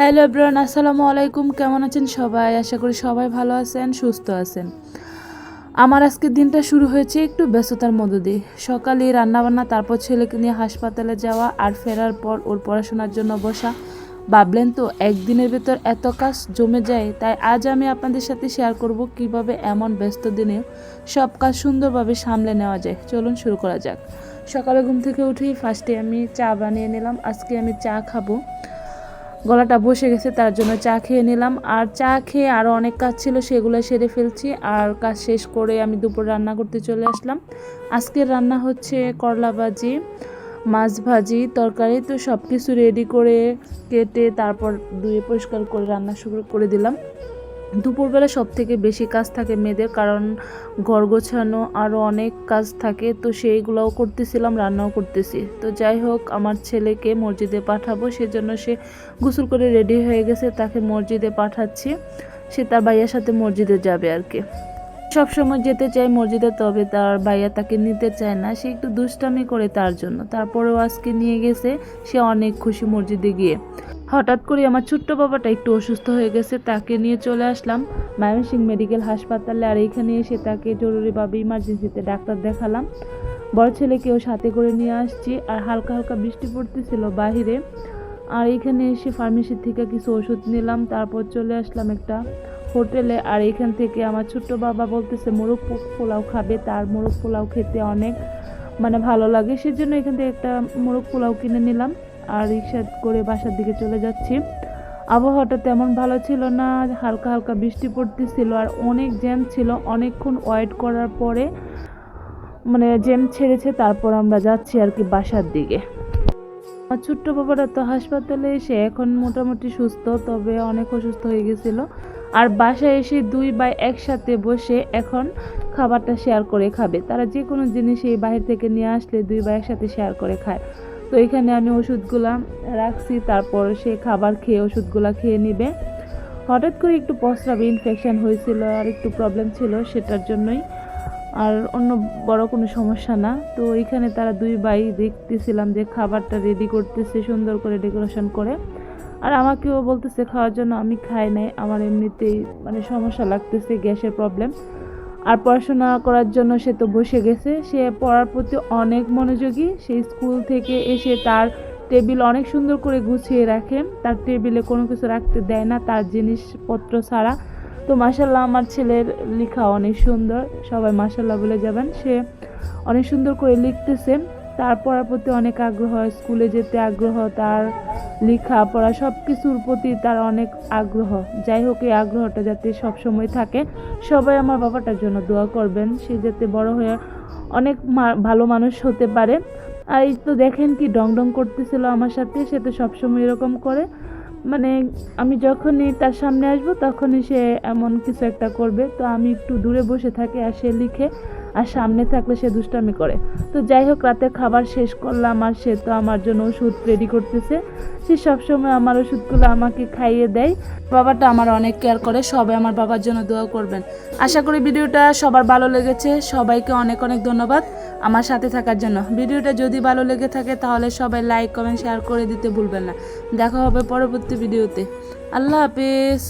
Hello everyone, আসসালামু আলাইকুম। কেমন আছেন সবাই? আশা করি সবাই ভালো আছেন, সুস্থ আছেন। আমার আজকের দিনটা শুরু হয়েছে একটু ব্যস্ততার মধ্য দিয়ে। সকালে রান্নাবান্না, তারপর ছেলেকে নিয়ে হাসপাতালে যাওয়া আর ফেরার পর ওর পড়াশোনার জন্য বসা। ভাবলেন তো, একদিনের ভেতর এত কাজ জমে যায়, তাই আজ আমি আপনাদের সাথে শেয়ার করব কীভাবে এমন ব্যস্ত দিনে সব কাজ সুন্দরভাবে সামলে নেওয়া যায়। চলুন শুরু করা যাক। সকালে ঘুম থেকে উঠেই ফার্স্টে আমি চা বানিয়ে নিলাম। আজকে আমি চা খাব। গলাটা বসে গেছে, তার জন্য চা খেয়ে নিলাম। আর চা খেয়ে আরও অনেক কাজ ছিল, সেগুলো সেরে ফেলছি। আর কাজ শেষ করে আমি দুপুর রান্না করতে চলে আসলাম। আজকের রান্না হচ্ছে করলা ভাজি, মাছ ভাজি, তরকারি। তো সব কিছু রেডি করে কেটে তারপর ধুয়ে পরিষ্কার করে রান্না শুরু করে দিলাম। দুপুরবেলা সব থেকে বেশি কাজ থাকে মেয়েদের, কারণ ঘর গোছানো আরও অনেক কাজ থাকে, তো সেইগুলোও করতেছিলাম, রান্নাও করতেছি। তো যাই হোক, আমার ছেলেকে মসজিদে পাঠাবো, সেজন্য সে গোসল করে রেডি হয়ে গেছে, তাকে মসজিদে পাঠাচ্ছি। সে তার ভাইয়ার সাথে মসজিদে যাবে আর কি। সব সময় যেতে চায় মসজিদে, তবে তার ভাইয়া তাকে নিতে চায় না। সে একটু দুষ্টামি করে তার জন্য। তারপরেও আজকে নিয়ে গেছে, সে অনেক খুশি মসজিদে গিয়ে। হঠাৎ করে আমার ছোট্ট বাবাটা একটু অসুস্থ হয়ে গেছে, তাকে নিয়ে চলে আসলাম। ময়মনসিংহ মেডিকেল হাসপাতালে, আর এইখানে এসে তাকে জরুরিভাবে ইমার্জেন্সিতে ডাক্তার দেখালাম। বড় ছেলেকেও সাথে করে নিয়ে আসছি, আর হালকা হালকা বৃষ্টি পড়তেছিল বাহিরে। আর এখানে এসে ফার্মেসি থেকে কিছু ওষুধ নিলাম, তারপর চলে আসলাম একটা হোটেলে, আর এখান থেকে আমার ছোট্ট বাবা বলতেছে, মোরগ পোলাও খাবে, তার মোরগ পোলাও খেতে অনেক মানে ভালো লাগে। সেজন্য এখান থেকে একটা মোরগ পোলাও কিনে নিলাম, আর রিক্সা করে বাসার দিকে চলে যাচ্ছি। আবহাওয়াটা তেমন ভালো ছিল না, হালকা হালকা বৃষ্টি পড়তেছিল, আর অনেক জ্যাম ছিল। অনেকক্ষণ ওয়েট করার পরে মানে জ্যাম ছেড়েছে, তারপর আমরা যাচ্ছি আর কি বাসার দিকে। আমার ছোট্ট বাবারা তো হাসপাতালে এসে এখন মোটামুটি সুস্থ, তবে অনেক অসুস্থ হয়ে গেছিল। আর বাসায় এসে দুই ভাই একসাথে বসে এখন খাবারটা শেয়ার করে খাবে। তারা যে কোনো জিনিস এই বাইরে থেকে নিয়ে আসলে দুই ভাই একসাথে শেয়ার করে খায়। তো এখানে আমি ওষুধগুলা রাখছি, তারপর সে খাবার খেয়ে ওষুধগুলা খেয়ে নিবে। হঠাৎ করে একটু প্রস্রাবে ইনফেকশান হয়েছিল আর একটু প্রবলেম ছিল সেটার জন্যই। আর অন্য বড় কোনো সমস্যা না। তো এখানে তারা দুই ভাই দেখতেছিলাম যে খাবারটা রেডি করতেছে সুন্দর করে ডেকোরেশন করে। আর আমাকেও বলতেছে খাওয়ার জন্য, আমি খাই নাই, আমার এমনিতেই মানে সমস্যা লাগতেছে, গ্যাসের প্রবলেম আর পড়াশোনা করার জন্য সে তো বসে গেছে, সে পড়ার প্রতি অনেক মনোযোগী, সে স্কুল থেকে এসে তার টেবিল অনেক সুন্দর করে গুছিয়ে রাখে, তার টেবিলে কোনো কিছু রাখতে দেয় না, তার জিনিসপত্র ছাড়া। তো মাসাল্লাহ আমার ছেলের লেখা অনেক সুন্দর, সবাই মাসাল্লাহ বলে যাবেন, সে অনেক সুন্দর করে লিখতেছে। তার পড়ার প্রতি অনেক আগ্রহ স্কুলে যেতে আগ্রহ, তার লেখা পড়া সব কিছুর প্রতি তার অনেক আগ্রহ। যাই হোক, এই আগ্রহটা যাতে সব সময় থাকে, সবাই আমার বাবাটার জন্য দোয়া করবেন, সে যাতে বড় হয়ে অনেক ভালো মানুষ হতে পারে। আর এই তো দেখেন কি ডং ডং করতেছিল আমার সাথে, সে তো সবসময় এরকম করে। মানে আমি যখনই তার সামনে আসব, তখনই সে এমন কিছু একটা করবে। তো আমি একটু দূরে বসে থাকি আর সে লিখে আর সামনে থাকলে সে দুষ্টামি করে। তো যাই হোক, রাতে খাবার শেষ করলাম আর সে তো আমার জন্য ওষুধ রেডি করতেছে। সে সবসময় আমার ওষুধগুলো আমাকে খাইয়ে দেয়। বাবাটা আমার অনেক কেয়ার করে, সবাই আমার বাবার জন্য দোয়া করবেন। আশা করি ভিডিওটা সবার ভালো লেগেছে। সবাইকে অনেক অনেক ধন্যবাদ আমার সাথে থাকার জন্য। ভিডিওটা যদি ভালো লেগে থাকে তাহলে সবাই লাইক কমেন্ট শেয়ার করে দিতে ভুলবেন না। দেখা হবে পরবর্তী ভিডিওতে। আল্লাহ হাফেজ।